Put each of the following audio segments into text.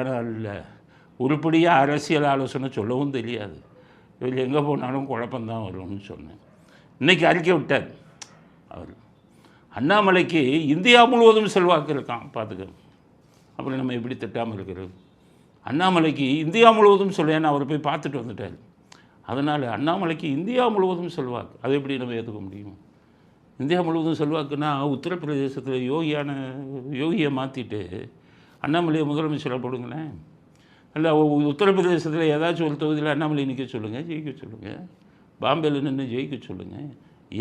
ஒரு இல்லை உருப்படியாக அரசியல் ஆலோசனை சொல்லவும் தெரியாது. இவர் எங்கே போனாலும் குழப்பந்தான் வரும்னு சொன்னேன். இன்னைக்கு அறிக்கை விட்டார் அவர். அண்ணாமலைக்கு இந்தியா முழுவதும் செல்வாக்கு இருக்கான் பார்த்துக்க அப்புறம் நம்ம எப்படி திட்டாமல் இருக்கிறது? அண்ணாமலைக்கு இந்தியா முழுவதும் சொல்லேன்னு அவர் போய் பார்த்துட்டு வந்துட்டார். அதனால் அண்ணாமலைக்கு இந்தியா முழுவதும் செல்வாக்கு. அதை எப்படி நம்ம ஏற்றுக்க முடியும்? இந்தியா முழுவதும் செல்வாக்குன்னா உத்தரப்பிரதேசத்தில் யோகியான யோகியை மாற்றிட்டு அண்ணாமலையை முதலமைச்சராக போடுங்களேன். இல்லை உத்தரப்பிரதேசத்தில் ஏதாச்சும் ஒரு தொகுதியில் அண்ணாமலை நிற்க சொல்லுங்கள் ஜெயிக்க சொல்லுங்கள் பாம்பேயில் நின்று ஜெயிக்க சொல்லுங்கள்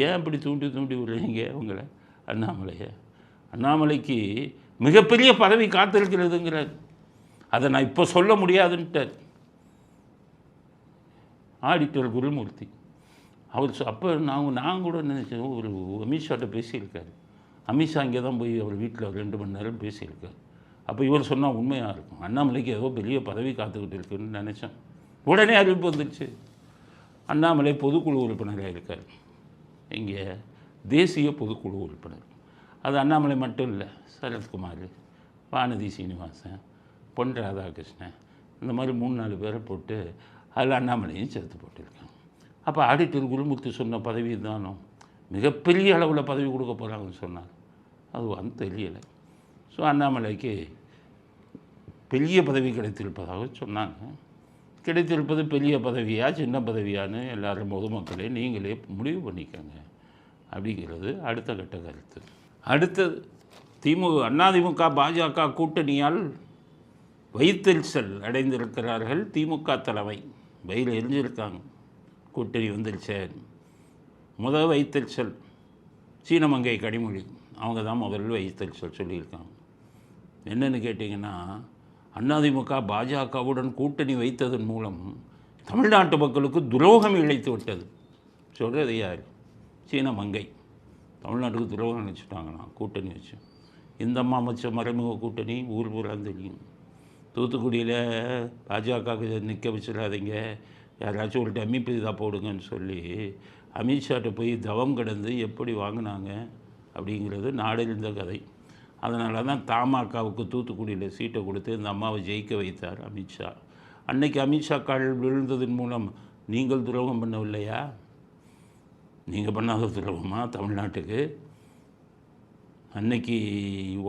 ஏன் அப்படி தூண்டி தூண்டி விடுறீங்க உங்களை அண்ணாமலையை? அண்ணாமலைக்கு மிகப்பெரிய பதவி காத்திருக்கிறதுங்கிறார் அதை நான் இப்போ சொல்ல முடியாதுன்ட்டார். ஆடிட்டர் குருமூர்த்தி. அவர் அப்போ நான் நான் கூட நினச்சோம் ஒரு அமித்ஷாட்ட பேசியிருக்காரு. அமித்ஷா இங்கே தான் போய் அவர் வீட்டில் ரெண்டு மணி நேரம் பேசியிருக்காரு. அப்போ இவர் சொன்னால் உண்மையாக இருக்கும். அண்ணாமலைக்கு ஏதோ பெரிய பதவி காத்துக்கிட்டு இருக்குன்னு நினச்சேன். உடனே அறிவிப்பு வந்துடுச்சு அண்ணாமலை பொதுக்குழு உறுப்பினராக இருக்கார். இங்கே தேசிய பொதுக்குழு உறுப்பினர். அது அண்ணாமலை மட்டும் இல்லை சரத்குமார் வானதி சீனிவாசன் பொன் ராதாகிருஷ்ணன் இந்த மாதிரி மூணு நாலு பேரை போட்டு அதில் அண்ணாமலையும் சேர்த்து போட்டிருக்காங்க. அப்போ ஆடிட்டர் குருமூர்த்தி சொன்ன பதவி தானோ? மிகப்பெரிய அளவில் பதவி கொடுக்க போகிறாங்கன்னு சொன்னார். அது வந்து தெரியலை. ஸோ அண்ணாமலைக்கு பெரிய பதவி கிடைத்திருப்பதாக சொன்னாங்க. கிடைத்திருப்பது பெரிய பதவியா சின்ன பதவியான்னு எல்லாரும் பொதுமக்களே நீங்களே முடிவு பண்ணிக்கோங்க அப்படிங்கிறது அடுத்த கட்ட கருத்து. அடுத்தது திமுக அதிமுக பாஜக கூட்டணியால் வைத்தறிச்சல் அடைந்திருக்கிறார்கள் திமுக தலைமை. வயிறு எரிஞ்சிருக்காங்க. கூட்டணி வந்துருச்சே. முத வைத்தறிச்சல் சீனமங்கை கனிமொழி. அவங்க தான் முதல்ல வைத்தறிச்சல் சொல்லியிருக்காங்க. என்னென்னு கேட்டிங்கன்னா அதிமுக பாஜகவுடன் கூட்டணி வைத்ததன் மூலம் தமிழ்நாட்டு மக்களுக்கு துரோகம் இழைத்து விட்டது. சொல்கிறது யார்? சீன மங்கை. தமிழ்நாட்டுக்கு துரோகம் நினச்சிட்டாங்கண்ணா கூட்டணி வச்சு. இந்த அம்மா மறைமுக கூட்டணி ஊர் பூரா தெரியும். தூத்துக்குடியில் பாஜகவுக்கு நிற்க வச்சிடாதீங்க. யாராச்சும் ஒரு டம்மி இதாக போடுங்கன்னு சொல்லி அமித்ஷாட்ட போய் தவம் கிடந்து எப்படி வாங்கினாங்க அப்படிங்கிறது நாடறிந்த கதை. அதனால தான் தமாகாவுக்கு தூத்துக்குடியில் சீட்டை கொடுத்து இந்த அம்மாவை ஜெயிக்க வைத்தார் அமித்ஷா அன்னைக்கு அமித்ஷா கால் விழுந்ததன் மூலம் நீங்கள் துரோகம் பண்ணவில்லையா? நீங்கள் பண்ணாத துரோகமா தமிழ்நாட்டுக்கு? அன்னைக்கு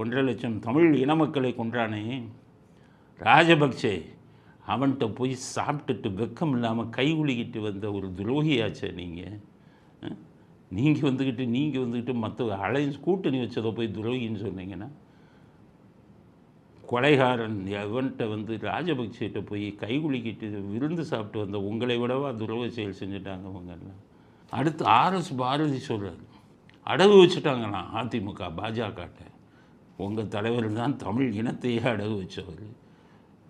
ஒன்றரை லட்சம் தமிழ் இனமக்களை கொன்றானே. ராஜபக்சே அவன்கிட்ட போய் சாப்பிட்டுட்டு வெக்கம் இல்லாமல் கை உலுகிட்டு வந்த ஒரு துரோகியாச்சே நீங்கள் நீங்கள் வந்துக்கிட்டு நீங்கள் வந்துக்கிட்டு மற்ற அலைன்ஸ் கூட்டணி வச்சதை போய் துரோகின்னு சொன்னீங்கன்னா கொலைகாரன் எவன்கிட்ட வந்து ராஜபக்சேட்ட போய் கைகுலிக்கிட்டு விருந்து சாப்பிட்டு வந்த உங்களை விடவா துரோக செயல் செஞ்சுட்டாங்க அவங்கெல்லாம் அடுத்து ஆர்எஸ் பாரதி சொல்கிறார் அடகு வச்சுட்டாங்கண்ணா அதிமுக பாஜகட்ட. உங்கள் தலைவர் தான் தமிழ் இனத்தையே அடகு வச்சவர்.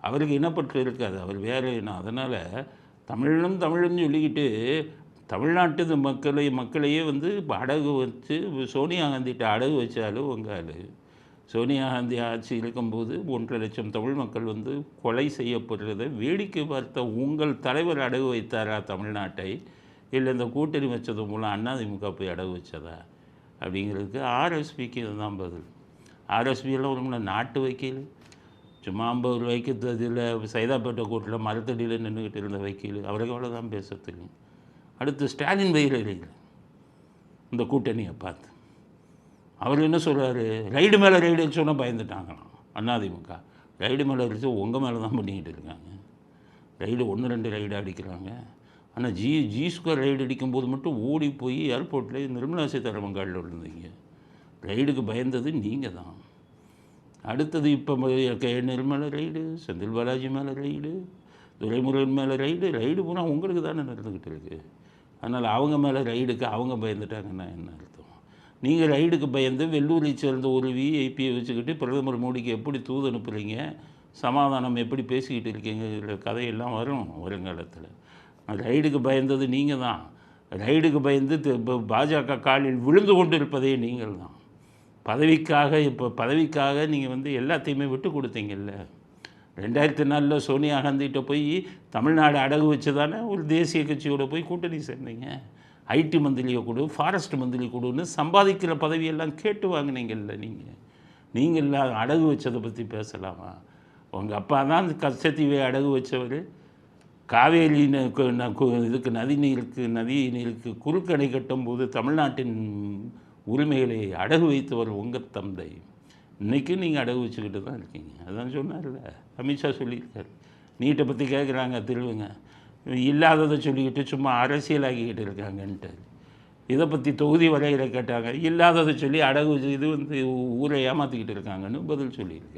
அவருக்கு இனப்பற்று இருக்காது. அவர் வேறு இனம் அதனால் தமிழும் தமிழும் சொல்லிக்கிட்டு தமிழ்நாட்டு மக்களை மக்களையே வந்து அடகு வச்சு சோனியா காந்திகிட்ட அடகு வச்சாலும் உங்கள் சோனியா காந்தி ஆட்சி இருக்கும்போது ஒன்றரை லட்சம் தமிழ் மக்கள் வந்து கொலை செய்யப்படுறதை வேடிக்கை பார்த்த உங்கள் தலைவர் அடகு வைத்தாரா தமிழ்நாட்டை? இல்லை இந்த கூட்டணி வச்சது மூலம் அதிமுக போய் அடகு வச்சதா? அப்படிங்கிறதுக்கு ஆர்எஸ்பிக்கு இதுதான் பதில். ஆர்எஸ்பியெல்லாம் ஒரு நாட்டு வக்கீல். சும்மா ஐம்பது ரூபாய்க்கு இதில் சைதாப்பேட்டை கூட்டில் மரத்தடியில் நின்றுக்கிட்டு இருந்த வக்கீல். அவருக்கு அவ்வளோதான் பேச தெரியும். அடுத்து ஸ்டாலின் வயிறு இந்த கூட்டணியை பார்த்து. அவர் என்ன சொல்கிறாரு ரைடு மேலே ரைடு சொன்னால் பயந்துட்டாங்களாம். அண்ணாதிமுக. ரைடு மேலே அடித்து உங்கள் மேலே தான் பண்ணிக்கிட்டு இருக்காங்க. ரைடு ஒன்று ரெண்டு ரைடு அடிக்கிறாங்க. ஆனால் ஜி ஜி ஸ்கொயர் ரைடு அடிக்கும்போது மட்டும் ஓடி போய் ஏர்போர்ட்டில் நிர்மலா சீதாராமன் காலில் விழுந்தீங்க. ரைடுக்கு பயந்தது நீங்கள் தான் அடுத்தது இப்போ கே நிர்மலா ரைடு செந்தில் பாலாஜி மேலே ரைடு துரைமுருகன் மேலே ரைடு ரைடு போனால் உங்களுக்கு தானே நடந்துக்கிட்டு இருக்குது அதனால் அவங்க மேலே ரைடுக்கு அவங்க பயந்துட்டாங்கன்னா என்ன அர்த்தம்? நீங்கள் ரைடுக்கு பயந்து வெள்ளூரை சேர்ந்த ஒரு விஐபியை வச்சுக்கிட்டு பிரதமர் மோடிக்கு எப்படி தூது அனுப்புகிறீங்க சமாதானம் எப்படி பேசிக்கிட்டு இருக்கீங்கிற கதையெல்லாம் வரும் வருங்காலத்தில். ரைடுக்கு பயந்தது நீங்கள் தான் ரைடுக்கு பயந்து பாஜக காலில் விழுந்து கொண்டு இருப்பதே நீங்கள் தான் பதவிக்காக இப்போ பதவிக்காக நீங்கள் வந்து எல்லாத்தையுமே விட்டு கொடுத்தீங்கல்ல? ரெண்டாயிரத்தி நாலில் சோனியா காந்திகிட்ட போய் தமிழ்நாடு அடகு வச்சு தானே ஒரு தேசிய கட்சியோட போய் கூட்டணி சேர்ந்தீங்க. ஐடி மந்திரியை கொடு ஃபாரஸ்ட் மந்திரி கொடுன்னு சம்பாதிக்கிற பதவியெல்லாம் கேட்டு வாங்கினீங்கல்ல நீங்கள் நீங்கள்லாம் அடகு வச்சதை பற்றி பேசலாமா? உங்கள் அப்பா தான் அந்த கச்சத்தீவை அடகு வச்சவர். காவேரி ந- ந- கு- இதுக்கு நதி நீருக்கு நதி நீருக்கு குறுக்கணை கட்டும்போது தமிழ்நாட்டின் உரிமைகளை அடகு வைத்தவர் உங்கள் தந்தை. இன்னைக்கு நீங்கள் அடகு வச்சுக்கிட்டு தான் இருக்கீங்க. அதான் சொன்னார்ல. அமித்ஷா சொல்லியிருக்காரு. நீட்டை பற்றி கேட்குறாங்க திருவுங்க இல்லாததை சொல்லிக்கிட்டு சும்மா அரசியலாக்கிக்கிட்டு இருக்காங்கன்ட்டு. இதை பற்றி தொகுதி வரையில் கேட்டாங்க. இல்லாததை சொல்லி அடகு வச்சு இது வந்து ஊரை ஏமாற்றிக்கிட்டு இருக்காங்கன்னு பதில் சொல்லியிருக்காரு.